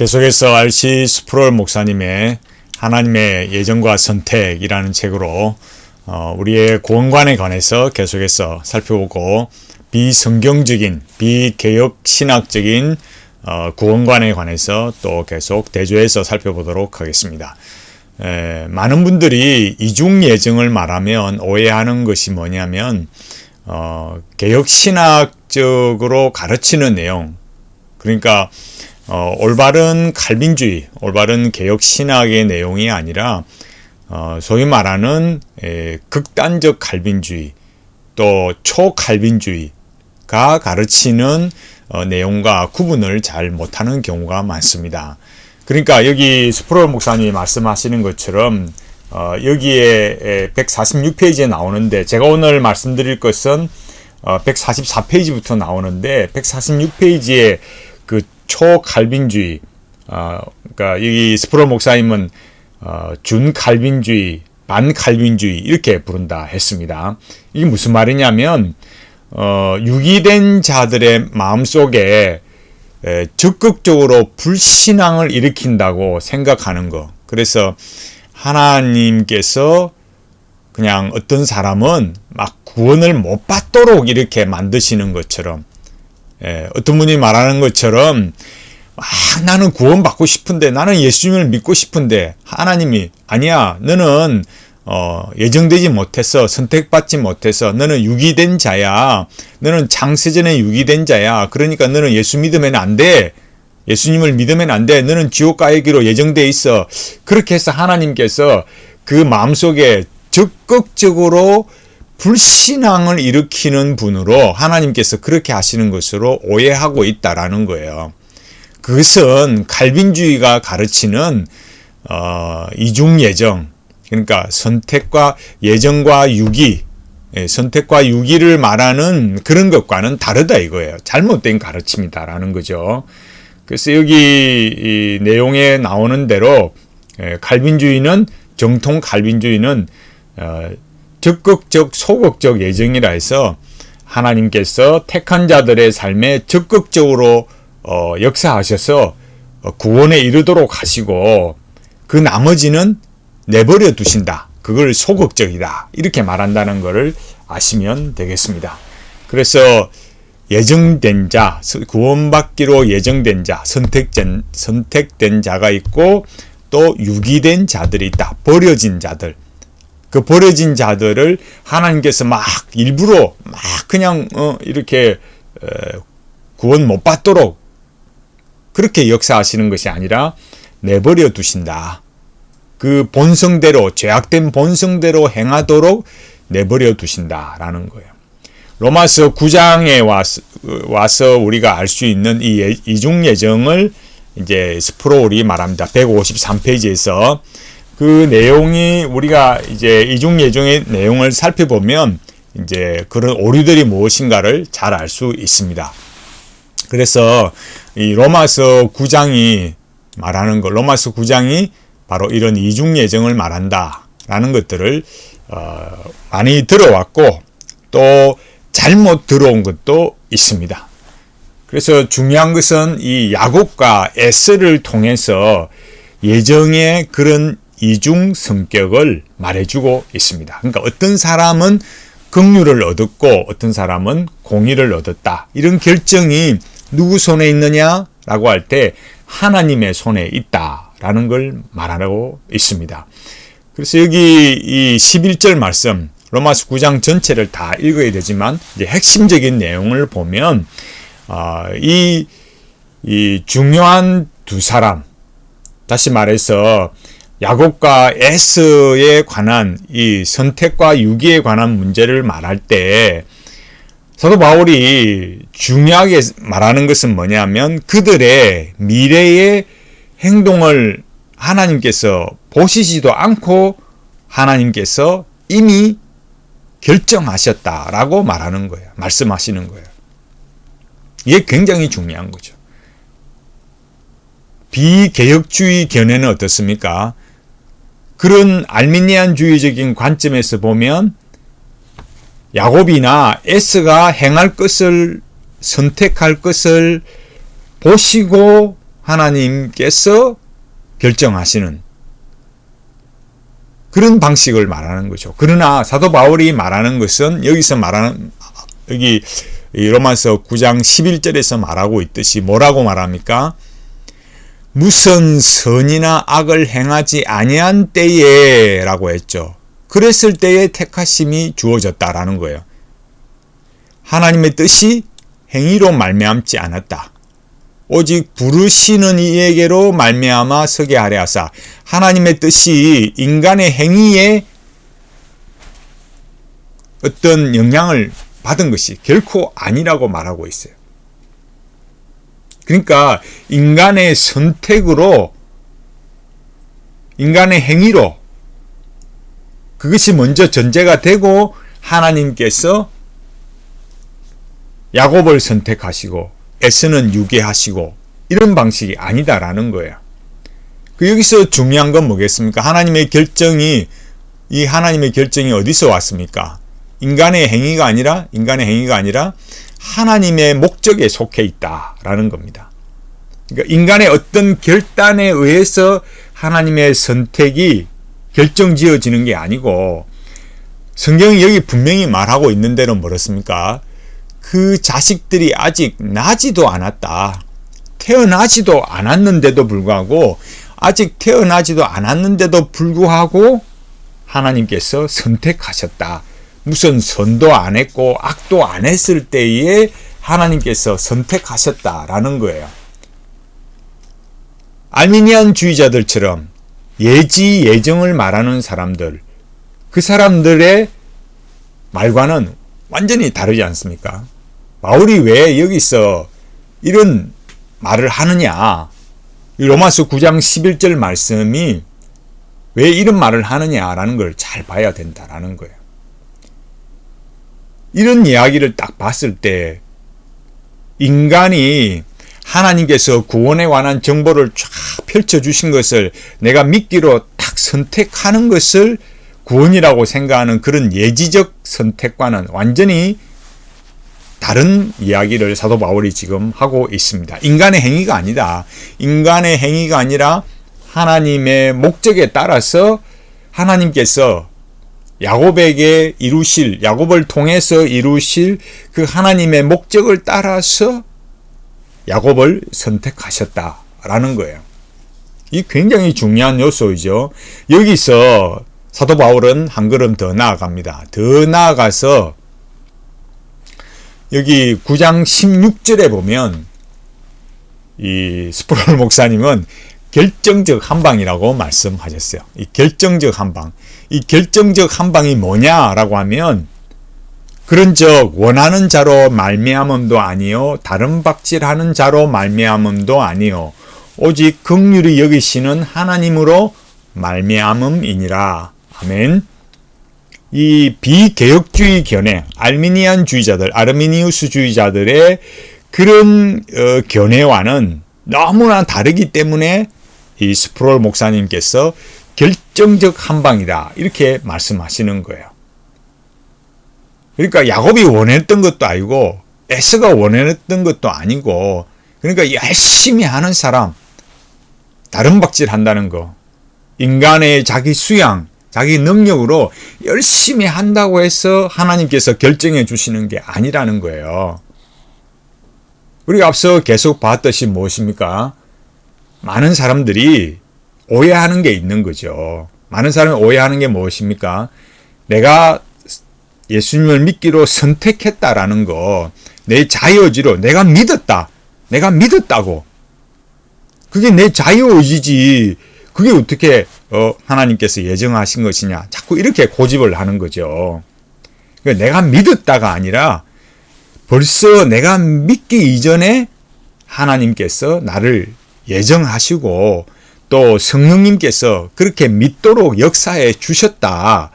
계속해서 RC 스프롤 목사님의 하나님의 예정과 선택이라는 책으로 어, 우리의 구원관에 관해서 계속해서 살펴보고 비성경적인 비개혁 신학적인 어, 구원관에 관해서 또 계속 대조해서 살펴보도록 하겠습니다. 에, 많은 분들이 이중 예정을 말하면 오해하는 것이 뭐냐면 어, 개혁 신학적으로 가르치는 내용 그러니까 어, 올바른 칼빈주의, 올바른 개혁 신학의 내용이 아니라 어, 소위 말하는 에, 극단적 칼빈주의 또 초칼빈주의가 가르치는 어, 내용과 구분을 잘 못하는 경우가 많습니다. 그러니까 여기 스프롤 목사님이 말씀하시는 것처럼 어, 여기에 146페이지에 나오는데 제가 오늘 말씀드릴 것은 어, 144페이지부터 나오는데 146페이지에 그 초칼빈주의, 어, 그러니까 이 스프로 목사님은 어, 준칼빈주의, 반칼빈주의 이렇게 부른다 했습니다. 이게 무슨 말이냐면 어, 유기된 자들의 마음 속에 에, 적극적으로 불신앙을 일으킨다고 생각하는 거. 그래서 하나님께서 그냥 어떤 사람은 막 구원을 못 받도록 이렇게 만드시는 것처럼 예, 어떤 분이 말하는 것처럼 아, 나는 구원받고 싶은데 나는 예수님을 믿고 싶은데 하나님이 아니야 너는 어, 예정되지 못해서 선택받지 못해서 너는 유기된 자야 너는 창세전에 유기된 자야 그러니까 너는 예수 믿으면 안돼 예수님을 믿으면 안돼 너는 지옥 가기로 예정돼 있어. 그렇게 해서 하나님께서 그 마음속에 적극적으로 불신앙을 일으키는 분으로 하나님께서 그렇게 하시는 것으로 오해하고 있다라는 거예요. 그것은 칼빈주의가 가르치는 어, 이중 예정, 그러니까 선택과 예정과 유기, 예, 선택과 유기를 말하는 그런 것과는 다르다 이거예요. 잘못된 가르침이다라는 거죠. 그래서 여기 내용에 나오는 대로 예, 칼빈주의는 정통 칼빈주의는 어, 적극적 소극적 예정이라 해서 하나님께서 택한 자들의 삶에 적극적으로 어, 역사하셔서 어, 구원에 이르도록 하시고 그 나머지는 내버려 두신다. 그걸 소극적이다. 이렇게 말한다는 것을 아시면 되겠습니다. 그래서 예정된 자, 구원받기로 예정된 자, 선택된, 선택된 자가 있고 또 유기된 자들이 있다. 버려진 자들. 그 버려진 자들을 하나님께서 막 일부러 막 그냥 어 이렇게 구원 못 받도록 그렇게 역사하시는 것이 아니라 내버려 두신다. 그 본성대로 죄악된 본성대로 행하도록 내버려 두신다라는 거예요. 로마서 9장에 와서, 와서 우리가 알 수 있는 이 예, 이중 예정을 이제 스프로울이 말합니다. 153페이지에서 그 내용이 우리가 이제 이중 예정의 내용을 살펴보면 이제 그런 오류들이 무엇인가를 잘 알 수 있습니다. 그래서 이 로마서 9장이 말하는 것, 로마서 9장이 바로 이런 이중 예정을 말한다라는 것들을 어, 많이 들어왔고 또 잘못 들어온 것도 있습니다. 그래서 중요한 것은 이 야곱과 에스를 통해서 예정의 그런 이중 성격을 말해주고 있습니다. 그러니까 어떤 사람은 긍휼을 얻었고 어떤 사람은 공의를 얻었다. 이런 결정이 누구 손에 있느냐라고 할 때 하나님의 손에 있다라는 걸 말하고 있습니다. 그래서 여기 이 11절 말씀 로마서 9장 전체를 다 읽어야 되지만 핵심적인 내용을 보면 어, 이, 이 중요한 두 사람 다시 말해서 야곱과 에스에 관한 이 선택과 유기에 관한 문제를 말할 때 사도 바울이 중요하게 말하는 것은 뭐냐면 그들의 미래의 행동을 하나님께서 보시지도 않고 하나님께서 이미 결정하셨다라고 말하는 거예요. 말씀하시는 거예요. 이게 굉장히 중요한 거죠. 비개혁주의 견해는 어떻습니까? 그런 알미니안주의적인 관점에서 보면 야곱이나 에스가 행할 것을 선택할 것을 보시고 하나님께서 결정하시는 그런 방식을 말하는 거죠. 그러나 사도 바울이 말하는 것은 여기서 말하는 여기 로마서 9장 11절에서 말하고 있듯이 뭐라고 말합니까? 무슨 선이나 악을 행하지 아니한 때에 라고 했죠. 그랬을 때에 택하심이 주어졌다라는 거예요. 하나님의 뜻이 행위로 말미암지 않았다. 오직 부르시는 이에게로 말미암아 서게 하려 하사 하나님의 뜻이 인간의 행위에 어떤 영향을 받은 것이 결코 아니라고 말하고 있어요. 그러니까 인간의 선택으로 인간의 행위로 그것이 먼저 전제가 되고 하나님께서 야곱을 선택하시고 에스는 유괴하시고 이런 방식이 아니다라는 거예요. 그 여기서 중요한 건 뭐겠습니까? 하나님의 결정이 이 하나님의 결정이 어디서 왔습니까? 인간의 행위가 아니라 인간의 행위가 아니라 하나님의 목적에 속해 있다라는 겁니다. 그러니까 인간의 어떤 결단에 의해서 하나님의 선택이 결정지어지는 게 아니고 성경이 여기 분명히 말하고 있는 대로 뭐렇습니까? 그 자식들이 아직 나지도 않았다. 태어나지도 않았는데도 불구하고 아직 태어나지도 않았는데도 불구하고 하나님께서 선택하셨다. 무슨 선도 안 했고 악도 안 했을 때에 하나님께서 선택하셨다라는 거예요. 알미니안 주의자들처럼 예지 예정을 말하는 사람들, 그 사람들의 말과는 완전히 다르지 않습니까? 바울이 왜 여기서 이런 말을 하느냐? 로마서 9장 11절 말씀이 왜 이런 말을 하느냐라는 걸 잘 봐야 된다라는 거예요. 이런 이야기를 딱 봤을 때 인간이 하나님께서 구원에 관한 정보를 쫙 펼쳐주신 것을 내가 믿기로 딱 선택하는 것을 구원이라고 생각하는 그런 예지적 선택과는 완전히 다른 이야기를 사도 바울이 지금 하고 있습니다. 인간의 행위가 아니다. 인간의 행위가 아니라 하나님의 목적에 따라서 하나님께서 야곱에게 이루실 야곱을 통해서 이루실 그 하나님의 목적을 따라서 야곱을 선택하셨다라는 거예요. 이 굉장히 중요한 요소이죠. 여기서 사도 바울은 한 걸음 더 나아갑니다. 더 나아가서 여기 9장 16절에 보면 이 스프롤 목사님은 결정적 한방이라고 말씀하셨어요. 이 결정적 한방. 이 결정적 한 방이 뭐냐라고 하면 그런즉 원하는 자로 말미암음도 아니요 다른 박질하는 자로 말미암음도 아니요 오직 긍휼히 여기시는 하나님으로 말미암음이니라. 아멘. 이 비개혁주의 견해, 알미니안 주의자들, 아르미니우스주의자들의 그런 어, 견해와는 너무나 다르기 때문에 이 스프롤 목사님께서 결정적 한방이다 이렇게 말씀하시는 거예요. 그러니까 야곱이 원했던 것도 아니고 에스가 원했던 것도 아니고 그러니까 열심히 하는 사람 다른 박질 한다는 거 인간의 자기 수양 자기 능력으로 열심히 한다고 해서 하나님께서 결정해 주시는 게 아니라는 거예요. 우리가 앞서 계속 봤듯이 무엇입니까? 많은 사람들이 오해하는 게 있는 거죠. 많은 사람이 오해하는 게 무엇입니까? 내가 예수님을 믿기로 선택했다라는 거, 내 자유의지로 내가 믿었다. 내가 믿었다고. 그게 내 자유의지지. 그게 어떻게 어, 하나님께서 예정하신 것이냐. 자꾸 이렇게 고집을 하는 거죠. 그러니까 내가 믿었다가 아니라 벌써 내가 믿기 이전에 하나님께서 나를 예정하시고 또 성령님께서 그렇게 믿도록 역사해 주셨다.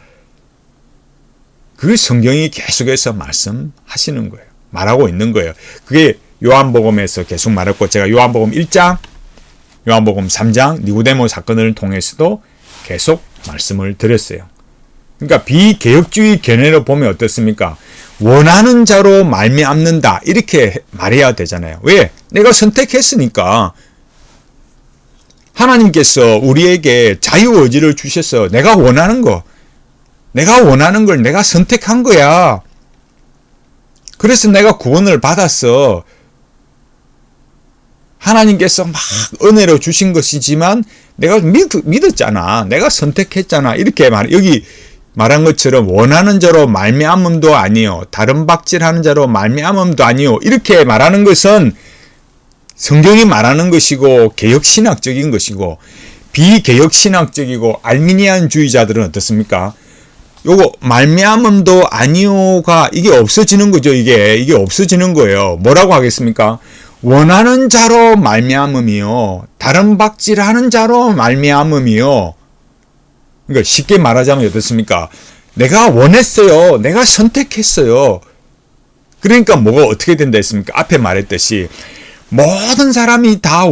그 성경이 계속해서 말씀하시는 거예요. 말하고 있는 거예요. 그게 요한복음에서 계속 말했고 제가 요한복음 1장 요한복음 3장 니고데모 사건을 통해서도 계속 말씀을 드렸어요. 그러니까 비개혁주의 견해로 보면 어떻습니까? 원하는 자로 말미암는다 이렇게 말해야 되잖아요. 왜? 내가 선택했으니까 하나님께서 우리에게 자유 의지를 주셔서 내가 원하는 거, 내가 원하는 걸 내가 선택한 거야. 그래서 내가 구원을 받았어. 하나님께서 막 은혜로 주신 것이지만 내가 믿, 믿었잖아. 내가 선택했잖아. 이렇게 말 여기 말한 것처럼 원하는 자로 말미암음도 아니요. 다른 박질하는 자로 말미암음도 아니요. 이렇게 말하는 것은 성경이 말하는 것이고 개혁신학적인 것이고 비개혁신학적이고 알미니안주의자들은 어떻습니까? 요거 말미암음도 아니오가 이게 없어지는 거죠. 이게 이게 없어지는 거예요. 뭐라고 하겠습니까? 원하는 자로 말미암음이요. 다른 박질하는 자로 말미암음이요. 그러니까 쉽게 말하자면 어떻습니까? 내가 원했어요. 내가 선택했어요. 그러니까 뭐가 어떻게 된다 했습니까? 앞에 말했듯이 모든 사람이 다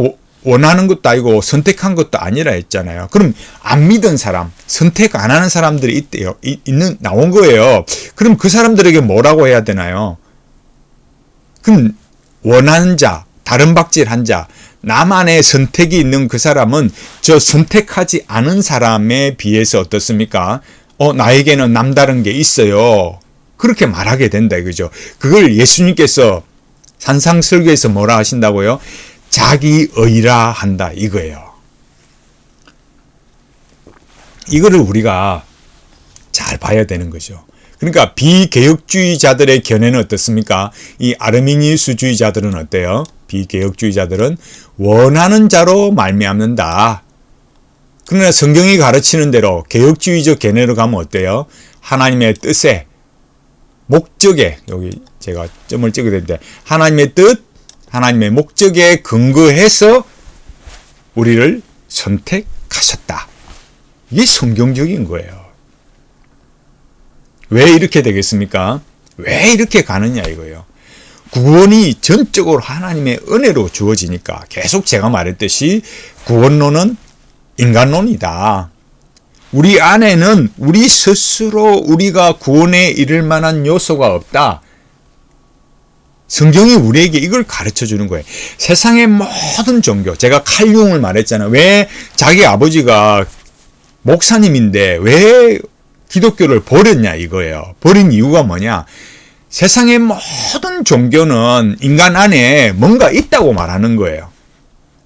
원하는 것도 아니고 선택한 것도 아니라 했잖아요. 그럼 안 믿은 사람, 선택 안 하는 사람들이 있대요. 있는 나온 거예요. 그럼 그 사람들에게 뭐라고 해야 되나요? 그럼 원하는 자, 다른 박질한 자, 나만의 선택이 있는 그 사람은 저 선택하지 않은 사람에 비해서 어떻습니까? 어, 나에게는 남다른 게 있어요. 그렇게 말하게 된다 이거죠. 그걸 예수님께서 산상설교에서 뭐라 하신다고요? 자기 의라 한다 이거예요. 이거를 우리가 잘 봐야 되는 거죠. 그러니까 비개혁주의자들의 견해는 어떻습니까? 이 아르미니우스주의자들은 어때요? 비개혁주의자들은 원하는 자로 말미암는다. 그러나 성경이 가르치는 대로 개혁주의적 견해로 가면 어때요? 하나님의 뜻에 목적에 여기 제가 점을 찍어야 되는데 하나님의 뜻, 하나님의 목적에 근거해서 우리를 선택하셨다. 이게 성경적인 거예요. 왜 이렇게 되겠습니까? 왜 이렇게 가느냐 이거예요. 구원이 전적으로 하나님의 은혜로 주어지니까 계속 제가 말했듯이 구원론은 인간론이다. 우리 안에는 우리 스스로 우리가 구원에 이를 만한 요소가 없다. 성경이 우리에게 이걸 가르쳐 주는 거예요. 세상의 모든 종교, 제가 칼융을 말했잖아요. 왜 자기 아버지가 목사님인데 왜 기독교를 버렸냐 이거예요. 버린 이유가 뭐냐? 세상의 모든 종교는 인간 안에 뭔가 있다고 말하는 거예요.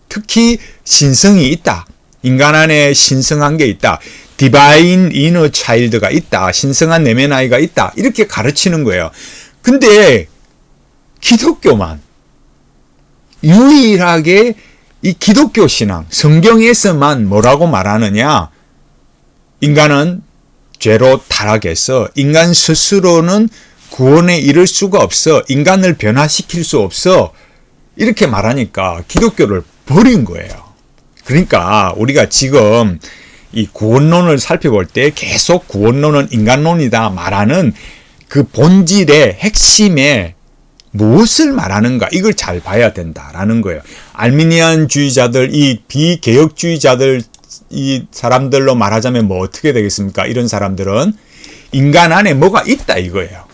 특히 신성이 있다. 인간 안에 신성한 게 있다. 디바인 이너 차일드가 있다. 신성한 내면 아이가 있다. 이렇게 가르치는 거예요. 근데 기독교만 유일하게 이 기독교 신앙, 성경에서만 뭐라고 말하느냐? 인간은 죄로 타락해서 인간 스스로는 구원에 이를 수가 없어. 인간을 변화시킬 수 없어. 이렇게 말하니까 기독교를 버린 거예요. 그러니까 우리가 지금 이 구원론을 살펴볼 때 계속 구원론은 인간론이다 말하는 그 본질의 핵심에 무엇을 말하는가 이걸 잘 봐야 된다라는 거예요. 알미니안주의자들 이 비개혁주의자들 이 사람들로 말하자면 뭐 어떻게 되겠습니까? 이런 사람들은 인간 안에 뭐가 있다 이거예요.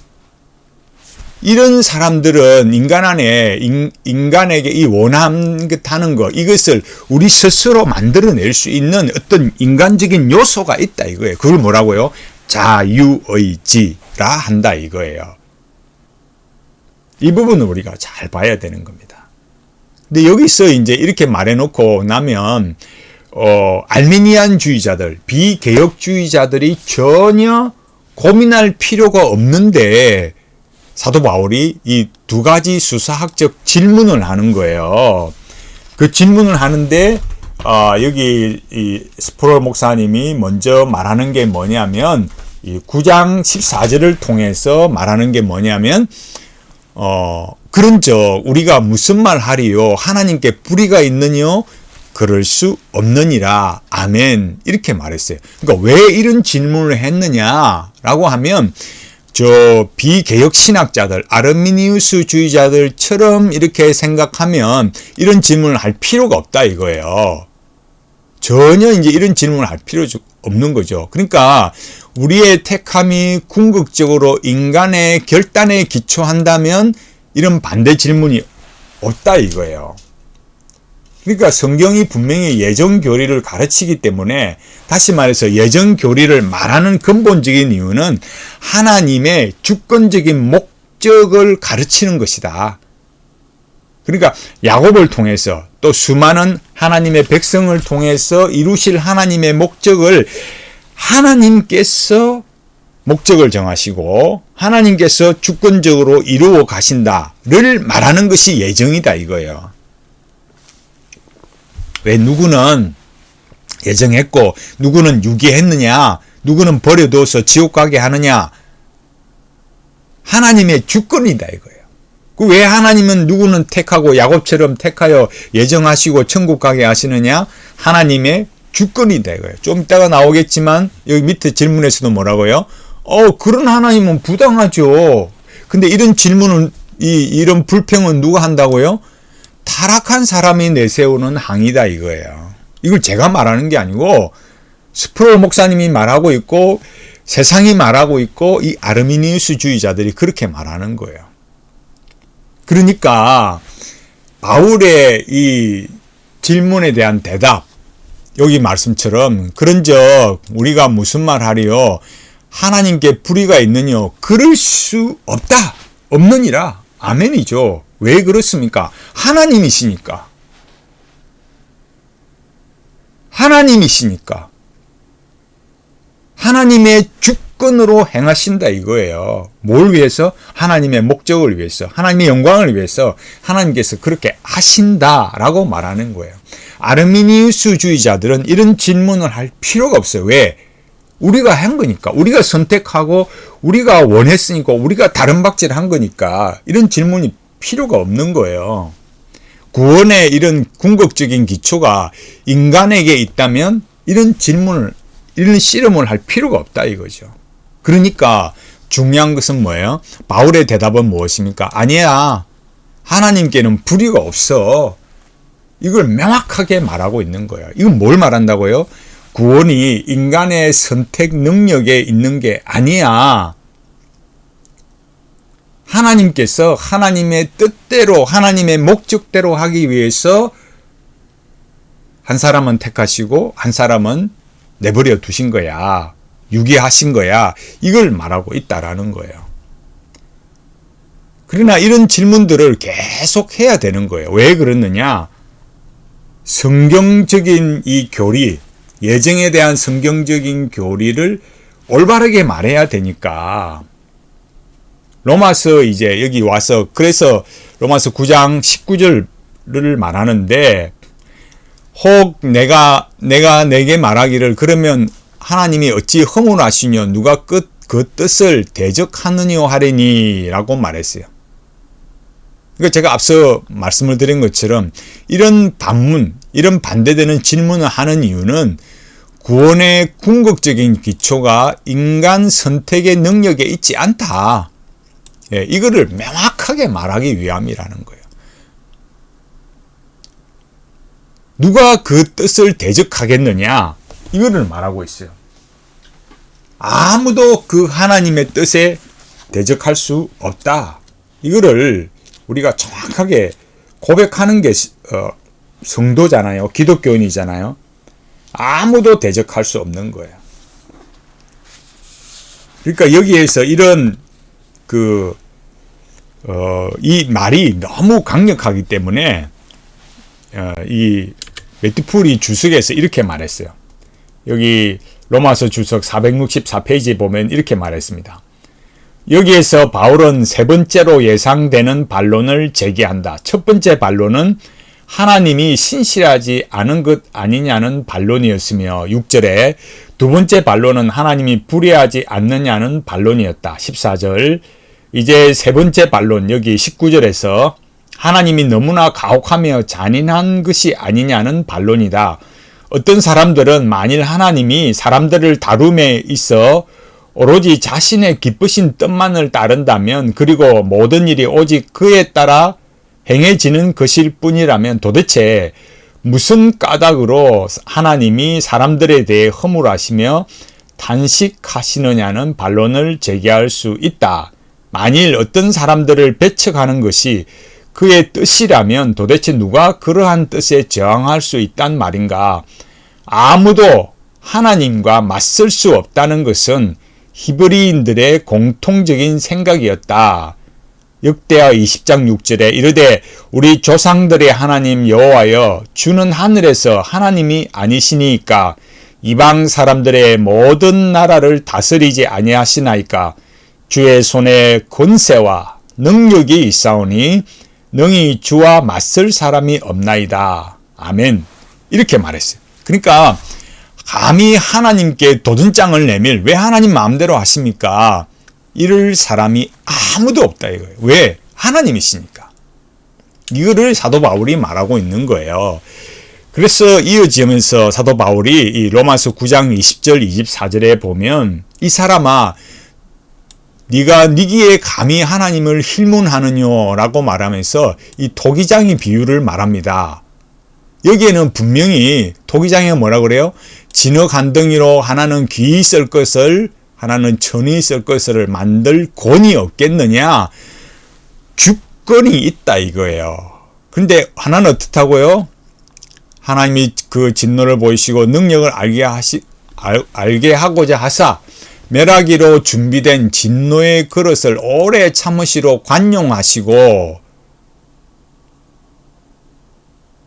이런 사람들은 인간 안에 인, 인간에게 이 원함 하는 것 이것을 우리 스스로 만들어낼 수 있는 어떤 인간적인 요소가 있다 이거예요. 그걸 뭐라고요? 자유의지라 한다 이거예요. 이 부분을 우리가 잘 봐야 되는 겁니다. 근데 여기서 이제 이렇게 말해놓고 나면 어, 알미니안주의자들, 비개혁주의자들이 전혀 고민할 필요가 없는데 사도 바울이 이 두 가지 수사학적 질문을 하는 거예요. 그 질문을 하는데 어, 여기 이 스포럴 목사님이 먼저 말하는 게 뭐냐면 이 9장 14절을 통해서 말하는 게 뭐냐면 어 그런저 우리가 무슨 말 하리요 하나님께 불의가 있느뇨 그럴 수 없느니라 아멘 이렇게 말했어요. 그러니까 왜 이런 질문을 했느냐라고 하면 저 비개혁 신학자들 아르미니우스 주의자들처럼 이렇게 생각하면 이런 질문을 할 필요가 없다 이거예요. 전혀 이제 이런 질문을 할 필요 없는 거죠. 그러니까 우리의 택함이 궁극적으로 인간의 결단에 기초한다면 이런 반대 질문이 없다 이거예요. 그러니까 성경이 분명히 예정 교리를 가르치기 때문에 다시 말해서 예정 교리를 말하는 근본적인 이유는 하나님의 주권적인 목적을 가르치는 것이다. 그러니까 야곱을 통해서 또 수많은 하나님의 백성을 통해서 이루실 하나님의 목적을 하나님께서 목적을 정하시고 하나님께서 주권적으로 이루어 가신다를 말하는 것이 예정이다 이거예요. 왜 누구는 예정했고 누구는 유기했느냐 누구는 버려둬서 지옥 가게 하느냐 하나님의 주권이다 이거예요. 그 왜 하나님은 누구는 택하고 야곱처럼 택하여 예정하시고 천국 가게 하시느냐 하나님의 주권이다 이거예요. 좀 이따가 나오겠지만 여기 밑에 질문에서도 뭐라고요? 어 그런 하나님은 부당하죠. 근데 이런 질문은 이 이런 불평은 누가 한다고요? 타락한 사람이 내세우는 항이다 이거예요. 이걸 제가 말하는 게 아니고 스프롤 목사님이 말하고 있고 세상이 말하고 있고 이 아르미니우스주의자들이 그렇게 말하는 거예요. 그러니까 바울의 이 질문에 대한 대답 여기 말씀처럼 그런즉 우리가 무슨 말 하리요 하나님께 불의가 있느뇨 그럴 수 없다 없느니라 아멘이죠 왜 그렇습니까 하나님이시니까 하나님이시니까 하나님의 주권으로 행하신다 이거예요. 뭘 위해서? 하나님의 목적을 위해서, 하나님의 영광을 위해서 하나님께서 그렇게 하신다라고 말하는 거예요. 아르미니우스주의자들은 이런 질문을 할 필요가 없어요. 왜? 우리가 한 거니까, 우리가 선택하고 우리가 원했으니까, 우리가 다른 박질을 한 거니까 이런 질문이 필요가 없는 거예요. 구원의 이런 궁극적인 기초가 인간에게 있다면 이런 질문을 이런 씨름을 할 필요가 없다 이거죠. 그러니까 중요한 것은 뭐예요? 바울의 대답은 무엇입니까? 아니야. 하나님께는 불의가 없어. 이걸 명확하게 말하고 있는 거예요. 이건 뭘 말한다고요? 구원이 인간의 선택 능력에 있는 게 아니야. 하나님께서 하나님의 뜻대로 하나님의 목적대로 하기 위해서 한 사람은 택하시고 한 사람은 내버려 두신 거야. 유기하신 거야. 이걸 말하고 있다라는 거예요. 그러나 이런 질문들을 계속 해야 되는 거예요. 왜 그러느냐? 성경적인 이 교리, 예정에 대한 성경적인 교리를 올바르게 말해야 되니까. 로마서 이제 여기 와서 그래서 로마서 9장 19절을 말하는데 혹 내가 내가 내게 말하기를 그러면 하나님이 어찌 허물하시며 누가 끝, 그 뜻을 대적하느냐 하리니라고 말했어요. 그러니까 제가 앞서 말씀을 드린 것처럼 이런 반문, 이런 반대되는 질문을 하는 이유는 구원의 궁극적인 기초가 인간 선택의 능력에 있지 않다. 예, 이거를 명확하게 말하기 위함이라는 거예요. 누가 그 뜻을 대적하겠느냐? 이거를 말하고 있어요. 아무도 그 하나님의 뜻에 대적할 수 없다. 이거를 우리가 정확하게 고백하는 게 어, 성도잖아요. 기독교인이잖아요. 아무도 대적할 수 없는 거예요. 그러니까 여기에서 이런 그, 어, 이 말이 너무 강력하기 때문에, 어, 이 메티풀이 주석에서 이렇게 말했어요. 여기 로마서 주석 464페이지에 보면 이렇게 말했습니다. 여기에서 바울은 세 번째로 예상되는 반론을 제기한다. 첫 번째 반론은 하나님이 신실하지 않은 것 아니냐는 반론이었으며 6절에 두 번째 반론은 하나님이 불의하지 않느냐는 반론이었다. 14절 이제 세 번째 반론 여기 19절에서 하나님이 너무나 가혹하며 잔인한 것이 아니냐는 반론이다. 어떤 사람들은 만일 하나님이 사람들을 다룸에 있어 오로지 자신의 기쁘신 뜻만을 따른다면 그리고 모든 일이 오직 그에 따라 행해지는 것일 뿐이라면 도대체 무슨 까닭으로 하나님이 사람들에 대해 허물하시며 단식하시느냐는 반론을 제기할 수 있다. 만일 어떤 사람들을 배척하는 것이 그의 뜻이라면 도대체 누가 그러한 뜻에 저항할 수 있단 말인가? 아무도 하나님과 맞설 수 없다는 것은 히브리인들의 공통적인 생각이었다. 역대하 20장 6절에 이르되 우리 조상들의 하나님 여호와여 주는 하늘에서 하나님이 아니시니까 이방 사람들의 모든 나라를 다스리지 아니하시나이까 주의 손에 권세와 능력이 있사오니 능히 주와 맞설 사람이 없나이다. 아멘. 이렇게 말했어요. 그러니까 감히 하나님께 도전장을 내밀 왜 하나님 마음대로 하십니까? 이럴 사람이 아무도 없다 이거예요. 왜? 하나님이시니까. 이거를 사도 바울이 말하고 있는 거예요. 그래서 이어지면서 사도 바울이 이 로마서 9장 20절 24절에 보면 이 사람아 네가 니기에 감히 하나님을 힐문하느냐라고 말하면서 이 토기장의 비유를 말합니다. 여기에는 분명히 토기장에 뭐라 그래요? 진흙 한 덩이로 하나는 귀 있을 것을 하나는 천이 있을 것을 만들 권이 없겠느냐? 주권이 있다 이거예요. 근데 하나는 어떻다고요? 하나님이 그 진노를 보이시고 능력을 알게 하시 알, 알게 하고자 하사 멸하기로 준비된 진노의 그릇을 오래 참으시로 관용하시고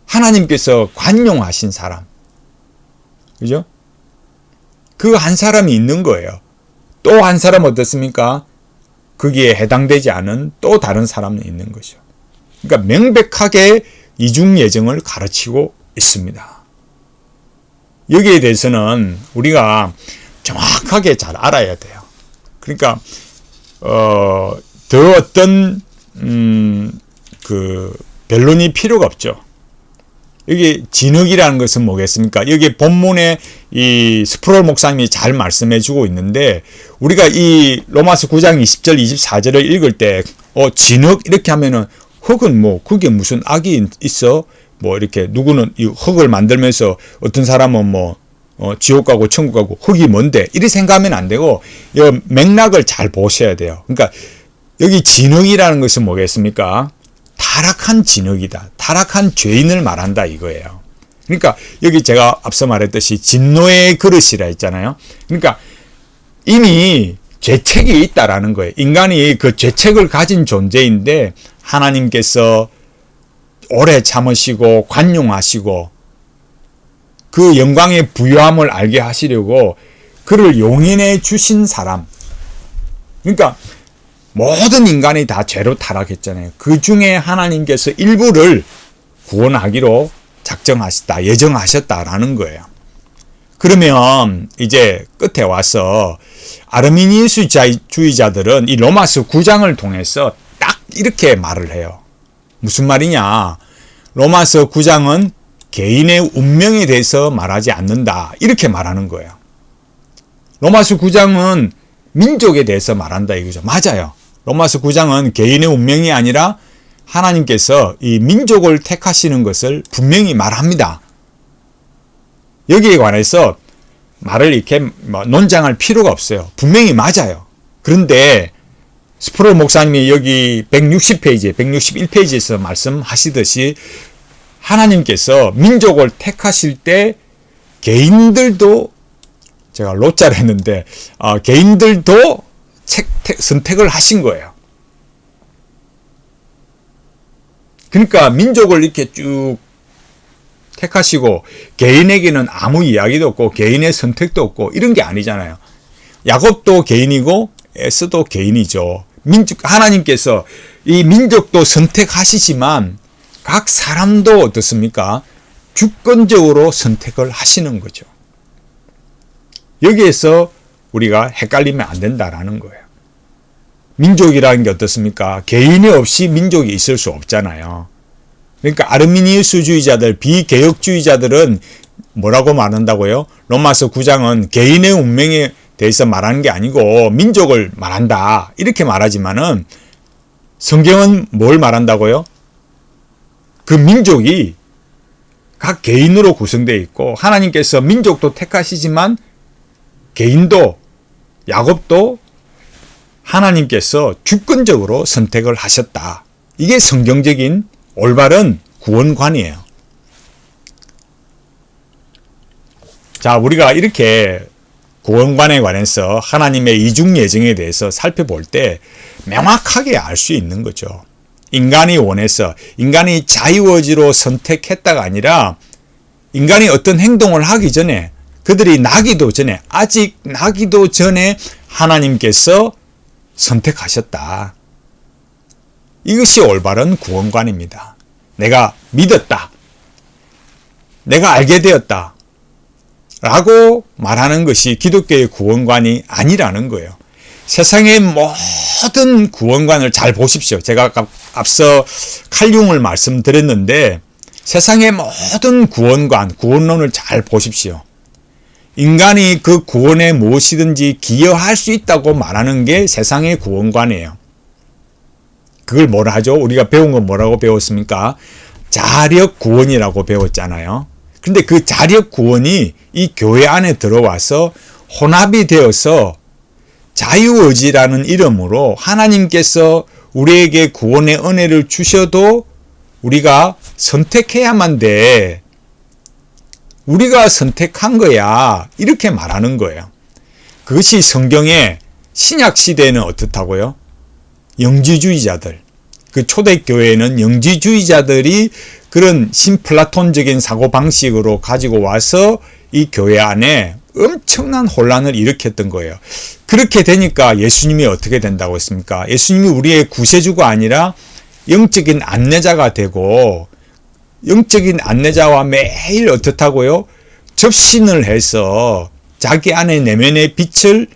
하나님께서 관용하신 사람. 그죠? 그 한 사람이 있는 거예요. 또 한 사람 어떻습니까? 거기에 해당되지 않은 또 다른 사람이 있는 거죠. 그러니까 명백하게 이중 예정을 가르치고 있습니다. 여기에 대해서는 우리가 정확하게 잘 알아야 돼요. 그러니까 어, 더 어떤 음, 그 변론이 필요가 없죠. 여기 진흙이라는 것은 뭐겠습니까? 여기 본문에 이 스프롤 목사님이 잘 말씀해 주고 있는데 우리가 이 로마서 9장 20절 24절을 읽을 때 어, 진흙 이렇게 하면은 흙은 뭐 그게 무슨 악이 있어? 뭐 이렇게 누구는 이 흙을 만들면서 어떤 사람은 뭐 어, 지옥 가고 천국 가고 흙이 뭔데 이리 생각하면 안 되고 이 맥락을 잘 보셔야 돼요. 그러니까 여기 진흙이라는 것은 뭐겠습니까? 타락한 진흙이다. 타락한 죄인을 말한다 이거예요. 그러니까 여기 제가 앞서 말했듯이 진노의 그릇이라 했잖아요. 그러니까 이미 죄책이 있다라는 거예요. 인간이 그 죄책을 가진 존재인데 하나님께서 오래 참으시고 관용하시고 그 영광의 부유함을 알게 하시려고 그를 용인해 주신 사람. 그러니까 모든 인간이 다 죄로 타락했잖아요. 그 중에 하나님께서 일부를 구원하기로 작정하셨다, 예정하셨다라는 거예요. 그러면 이제 끝에 와서 아르미니스주의자들은 이 로마서 9장을 통해서 딱 이렇게 말을 해요. 무슨 말이냐? 로마서 9장은 개인의 운명에 대해서 말하지 않는다. 이렇게 말하는 거예요. 로마서 9장은 민족에 대해서 말한다 이거죠. 맞아요. 로마서 9장은 개인의 운명이 아니라 하나님께서 이 민족을 택하시는 것을 분명히 말합니다. 여기에 관해서 말을 이렇게 뭐 논장할 필요가 없어요. 분명히 맞아요. 그런데 스프로 목사님이 여기 160페이지, 161페이지에서 말씀하시듯이 하나님께서 민족을 택하실 때 개인들도 제가 로자를 했는데 어, 개인들도 책, 선택을 하신 거예요. 그러니까 민족을 이렇게 쭉 택하시고 개인에게는 아무 이야기도 없고 개인의 선택도 없고 이런 게 아니잖아요. 야곱도 개인이고 에스도 개인이죠. 민족 하나님께서 이 민족도 선택하시지만 각 사람도 어떻습니까? 주권적으로 선택을 하시는 거죠. 여기에서 우리가 헷갈리면 안 된다라는 거예요. 민족이라는 게 어떻습니까? 개인이 없이 민족이 있을 수 없잖아요. 그러니까 아르미니우스주의자들, 비개혁주의자들은 뭐라고 말한다고요? 로마서 9장은 개인의 운명에 대해서 말하는 게 아니고 민족을 말한다. 이렇게 말하지만은 성경은 뭘 말한다고요? 그 민족이 각 개인으로 구성되어 있고 하나님께서 민족도 택하시지만 개인도 야곱도 하나님께서 주권적으로 선택을 하셨다. 이게 성경적인 올바른 구원관이에요. 자, 우리가 이렇게 구원관에 관해서 하나님의 이중 예정에 대해서 살펴볼 때 명확하게 알 수 있는 거죠. 인간이 원해서 인간이 자유의지로 선택했다가 아니라 인간이 어떤 행동을 하기 전에 그들이 나기도 전에 아직 나기도 전에 하나님께서 선택하셨다. 이것이 올바른 구원관입니다. 내가 믿었다. 내가 알게 되었다. 라고 말하는 것이 기독교의 구원관이 아니라는 거예요. 세상의 모든 구원관을 잘 보십시오. 제가 앞서 칼융을 말씀드렸는데 세상의 모든 구원관, 구원론을 잘 보십시오. 인간이 그 구원에 무엇이든지 기여할 수 있다고 말하는 게 세상의 구원관이에요. 그걸 뭐라 하죠? 우리가 배운 건 뭐라고 배웠습니까? 자력 구원이라고 배웠잖아요. 근데 그 자력 구원이 이 교회 안에 들어와서 혼합이 되어서 자유의지라는 이름으로 하나님께서 우리에게 구원의 은혜를 주셔도 우리가 선택해야만 돼. 우리가 선택한 거야. 이렇게 말하는 거예요. 그것이 성경의 신약 시대에는 어떻다고요? 영지주의자들. 그 초대교회에는 영지주의자들이 그런 신플라톤적인 사고방식으로 가지고 와서 이 교회 안에 엄청난 혼란을 일으켰던 거예요. 그렇게 되니까 예수님이 어떻게 된다고 했습니까? 예수님이 우리의 구세주가 아니라 영적인 안내자가 되고 영적인 안내자와 매일 어떻다고요? 접신을 해서 자기 안에 내면의 빛을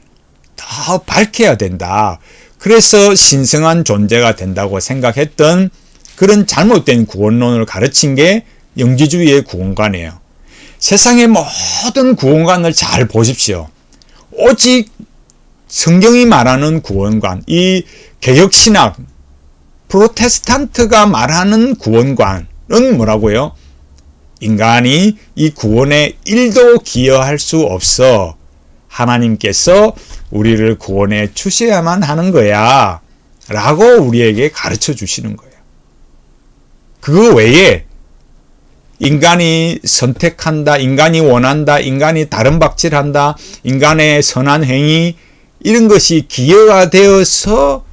더 밝혀야 된다. 그래서 신성한 존재가 된다고 생각했던 그런 잘못된 구원론을 가르친 게 영지주의의 구원관이에요. 세상의 모든 구원관을 잘 보십시오. 오직 성경이 말하는 구원관, 이 개혁신학, 프로테스탄트가 말하는 구원관, 은 뭐라고요? 인간이 이 구원에 일도 기여할 수 없어. 하나님께서 우리를 구원해 주셔야만 하는 거야. 라고 우리에게 가르쳐 주시는 거예요. 그 외에 인간이 선택한다, 인간이 원한다, 인간이 다른 박질한다, 인간의 선한 행위, 이런 것이 기여가 되어서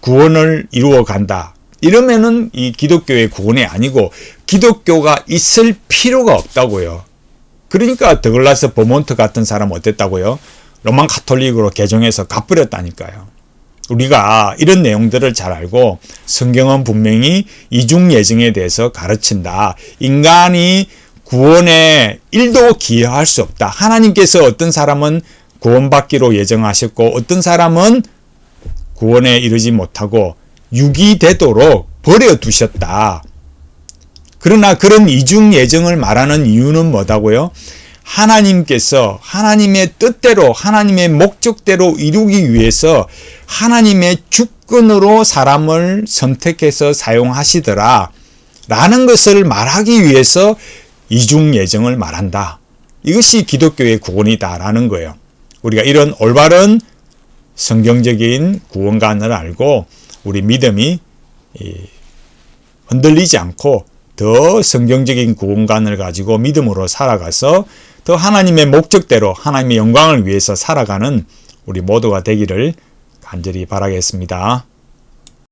구원을 이루어 간다. 이러면은 이 기독교의 구원이 아니고 기독교가 있을 필요가 없다고요. 그러니까 더글라스 버몬트 같은 사람 어땠다고요? 로만 카톨릭으로 개종해서 갚버렸다니까요. 우리가 이런 내용들을 잘 알고 성경은 분명히 이중 예정에 대해서 가르친다. 인간이 구원에 일도 기여할 수 없다. 하나님께서 어떤 사람은 구원받기로 예정하셨고 어떤 사람은 구원에 이르지 못하고 유기되도록 버려두셨다. 그러나 그런 이중 예정을 말하는 이유는 뭐다고요? 하나님께서 하나님의 뜻대로 하나님의 목적대로 이루기 위해서 하나님의 주권으로 사람을 선택해서 사용하시더라. 라는 것을 말하기 위해서 이중 예정을 말한다. 이것이 기독교의 구원이다라는 거예요. 우리가 이런 올바른 성경적인 구원관을 알고 우리 믿음이 흔들리지 않고 더 성경적인 구원관을 가지고 믿음으로 살아가서 더 하나님의 목적대로 하나님의 영광을 위해서 살아가는 우리 모두가 되기를 간절히 바라겠습니다.